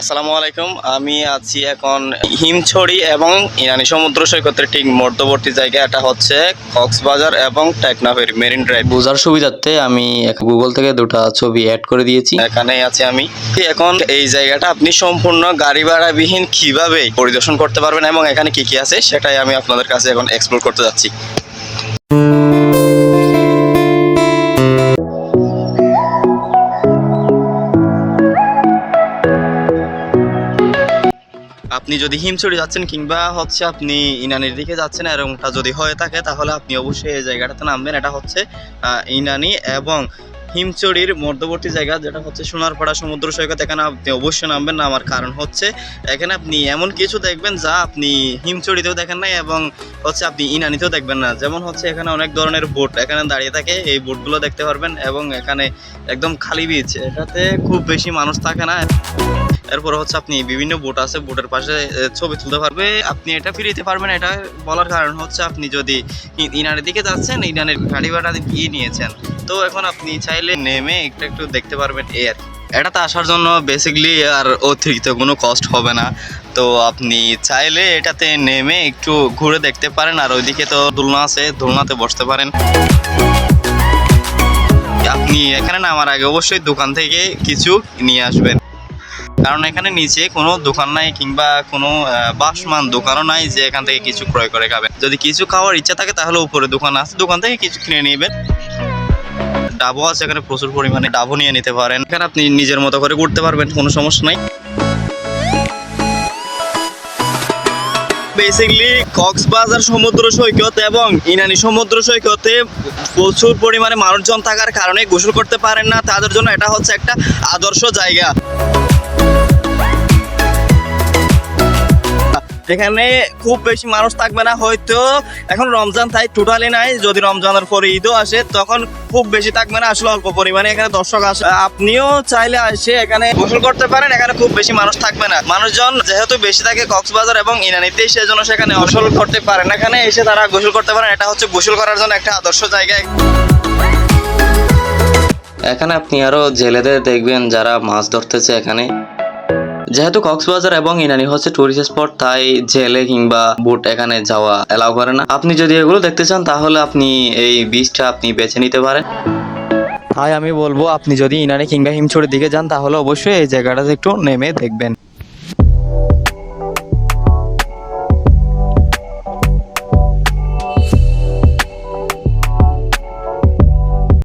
আসসালামু আলাইকুম। আমি আছি এখন হিমছড়ি এবং ইরানি সমুদ্র সৈকতের ঠিক মধ্যবর্তী জায়গা এটা হচ্ছে কক্সবাজার এবং টেকনাফের মেরিন ড্রাইভ। বোঝার সুবিধার্থে আমি গুগল থেকে দুটো ছবি অ্যাড করে দিয়েছি। এখানে আছি আমি। এখন এই জায়গাটা আপনি সম্পূর্ণ গাড়ি ভাড়াবিহীন কীভাবে পরিদর্শন করতে পারবেন এবং এখানে কি কি আছে সেটাই আমি আপনাদের কাছে এখন এক্সপ্লোর করতে যাচ্ছি। আপনি যদি হিমছড়ি যাচ্ছেন কিংবা হচ্ছে আপনি ইনানির দিকে যাচ্ছেন এরকমটা যদি হয়ে থাকে, তাহলে আপনি অবশ্যই এই জায়গাটাতে নামবেন। এটা হচ্ছে ইনানি এবং হিমচড়ির মধ্যবর্তী জায়গা, যেটা হচ্ছে সোনারপাড়া সমুদ্র সৈকত। এখানে আপনি অবশ্যই নামবেন নামার কারণ হচ্ছে, এখানে আপনি এমন কিছু দেখবেন যা আপনি হিমচড়িতেও দেখেন নাই এবং হচ্ছে আপনি ইনানিতেও দেখবেন না। যেমন হচ্ছে এখানে অনেক ধরনের বোট এখানে দাঁড়িয়ে থাকে, এই বোটগুলো দেখতে পারবেন এবং এখানে একদম খালি বিচ এটাতে খুব বেশি মানুষ থাকে না। এরপর হচ্ছে আপনি বিভিন্ন বোট আছে বোটের পাশে ছবি তুলতে পারবে। আপনি এটা ফিরিতে পারবেন, এটা বলার কারণ হচ্ছে আপনি যদি ইনারের দিকে যাচ্ছেন, ইনারের গাড়ি ভাড়া দিয়ে নিয়েছেন? তো এখন আপনি চাইলে নেমে একটু একটু দেখতে পারবেন এই আর। এটাতে আসার জন্য বেসিকলি আর অতিরিক্ত কোনো কষ্ট হবে না। তো আপনি চাইলে এটাতে নেমে একটু ঘুরে দেখতে পারেন, আর ওইদিকে তো দোলনা আছে, দোলনাতে বসতে পারেন। আপনি এখানে নামার আগে অবশ্যই দোকান থেকে কিছু নিয়ে আসবেন। কারণ এখানে নিচে কোনো দোকান নাই কিংবা কোনো বাসমান দোকানও নাই যে এখান থেকে কিছু ক্রয় করে খাবেন যদি কিছু খাওয়ার ইচ্ছা থাকে তাহলে উপরে দোকান আছে, দোকান থেকে কিছু কিনে নেবেন। ডাবও আছে এখানে প্রচুর পরিমাণে, ডাবও নিয়ে নিতে পারেন। এখানে আপনি নিজের মতো করে করতে পারবেন, কোনো সমস্যা নাই। বেসিকলি কক্সবাজার সমুদ্র সৈকত এবং ইনানি সমুদ্র সৈকতে প্রচুর পরিমাণে মানুষজন থাকার কারণে গোসল করতে পারেন না। তাদের জন্য এটা হচ্ছে একটা আদর্শ জায়গা। এখানে খুব বেশি মানুষ থাকবে না, হয়তো এখন রমজান তাই টোটালি নাই। যদি রমজানের পরে ঈদও আসে, তখন খুব বেশি থাকবে না, আসলে অল্প পরিমাণে এখানে দর্শক আসে। আপনিও চাইলে এসে এখানে গোসল করতে পারেন, এখানে খুব বেশি মানুষ থাকবে না। মানুষজন যেহেতু বেশি থাকে কক্সবাজার এবং ইনানিতে, সেজন্য সেখানে গোসল করতে পারেন। এখানে এসে তারা গোসল করতে পারেন, এটা হচ্ছে গোসল করার জন্য একটা আদর্শ জায়গা এখানে আপনি আরও জেলেদের দেখবেন যারা মাছ ধরতেছে এখানে। যেহেতু কক্সবাজার এবং ইনানি হচ্ছে টুরিস্ট স্পট তাই জেলে কিংবা বোট এখানে যাওয়া এলাও করে না। আপনি যদি এগুলো দেখতে চান, তাহলে আপনি এই বীজটা আপনি বেছে নিতে পারেন। তাই আমি বলব, আপনি যদি ইনানি কিংবা হিমছড়ির দিকে যান, তাহলে অবশ্যই এই জায়গাটাতে একটু নেমে দেখবেন।